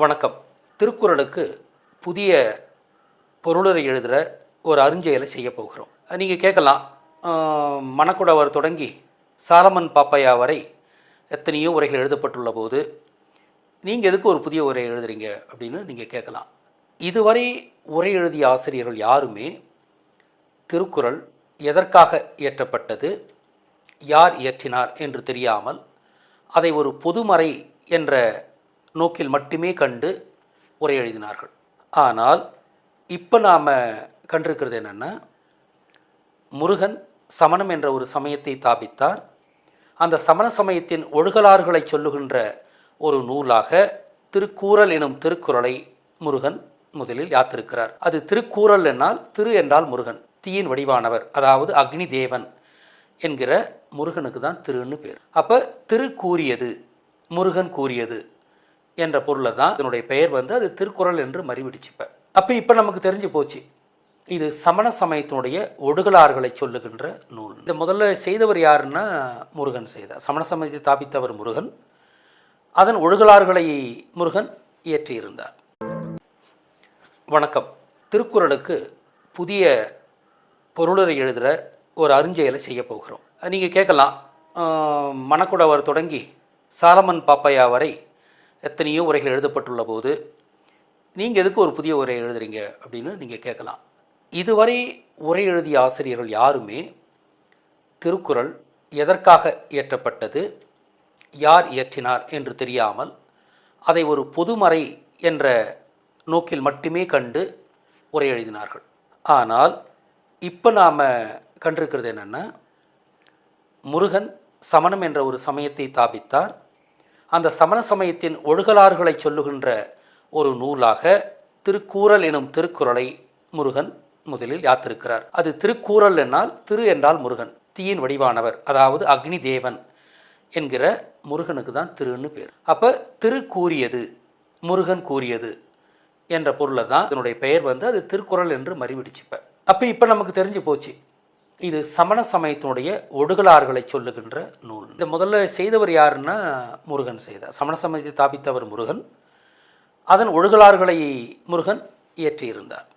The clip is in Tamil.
வணக்கம். திருக்குறளுக்கு புதிய பொருளரை எழுதுகிற ஒரு அருஞ்செயலை செய்ய போகிறோம். நீங்கள் கேட்கலாம். மணக்குடவர் தொடங்கி சாலமன் பாப்பையா வரை எத்தனையோ உரைகள் எழுதப்பட்டுள்ள போது நீங்கள் எதுக்கு ஒரு புதிய உரை எழுதுறீங்க அப்படின்னு நீங்கள் கேட்கலாம். இதுவரை உரை எழுதிய ஆசிரியர்கள் யாருமே திருக்குறள் எதற்காக இயற்றப்பட்டது யார் இயற்றினார் என்று தெரியாமல் அதை ஒரு பொதுமறை என்ற நோக்கில் மட்டுமே கண்டு உரை எழுதினார்கள். ஆனால் இப்போ நாம் கண்டிருக்கிறது என்னென்னா முருகன் சமணம் என்ற ஒரு சமயத்தை தாபித்தார். அந்த சமண சமயத்தின் ஒழுகலாறுகளை சொல்லுகின்ற ஒரு நூலாக திருக்கூறல் எனும் திருக்குறளை முருகன் முதலில் யாத்திருக்கிறார். அது திருக்கூறல் என்னால் திரு என்றால் முருகன் தீயின் வடிவானவர் அதாவது அக்னி தேவன் என்கிற முருகனுக்கு தான் திருன்னு பேர். அப்போ திரு கூறியது முருகன் கூறியது என்ற பொருளை தான் இதனுடைய பெயர் வந்து அது திருக்குறள் என்று மறிவிடிச்சுப்ப அப்போ இப்போ நமக்கு தெரிஞ்சு போச்சு. இது சமண சமயத்தினுடைய ஒடுகலாறுகளை சொல்லுகின்ற நூல். இந்த முதல்ல செய்தவர் யாருன்னா முருகன் செய்தார். சமண சமயத்தை தாபித்தவர் முருகன். அதன் ஒழுகலாறுகளை முருகன் இயற்றியிருந்தார். வணக்கம். திருக்குறளுக்கு புதிய பொருளரை எழுதுகிற ஒரு அருஞ்செயலை செய்ய போகிறோம். நீங்கள் கேட்கலாம். மணக்குடவர் தொடங்கி சாலமன் பாப்பையா வரை எத்தனையோ உரைகள் எழுதப்பட்டுள்ள போது நீங்கள் எதுக்கு ஒரு புதிய உரை எழுதுறீங்க அப்படின்னு நீங்கள் கேட்கலாம். இதுவரை உரை எழுதிய ஆசிரியர்கள் யாருமே திருக்குறள் எதற்காக இயற்றப்பட்டது யார் இயற்றினார் என்று தெரியாமல் அதை ஒரு பொதுமறை என்ற நோக்கில் மட்டுமே கண்டு உரை எழுதினார்கள். ஆனால் இப்போ நாம் கண்டிருக்கிறது என்னென்னா முருகன் சமணம் என்ற ஒரு சமயத்தை தாபித்தார். அந்த சமண சமயத்தின் ஒழுகலாறுகளை சொல்லுகின்ற ஒரு நூலாக திருக்கூறல் எனும் திருக்குறளை முருகன் முதலில் யாத்திருக்கிறார். அது திருக்கூறல் என்னால் திரு என்றால் முருகன் தீயின் வடிவானவர் அதாவது அக்னி தேவன் என்கிற முருகனுக்கு தான் திருன்னு பேர். அப்போ திரு கூறியது முருகன் கூறியது என்ற பொருளை தான் இதனுடைய பெயர் வந்து அது திருக்குறள் என்று மறிவிடிச்சுப்பேன் அப்போ இப்போ நமக்கு தெரிஞ்சு போச்சு. இது சமண சமயத்தினுடைய ஒடுகலாறுகளை சொல்லுகின்ற நூல். இந்த முதல்ல செய்தவர் யாருன்னா முருகன் செய்தார். சமண சமயத்தை தாபித்தவர் முருகன். அதன் ஒழுகலாறுகளை முருகன் இயற்றியிருந்தார்.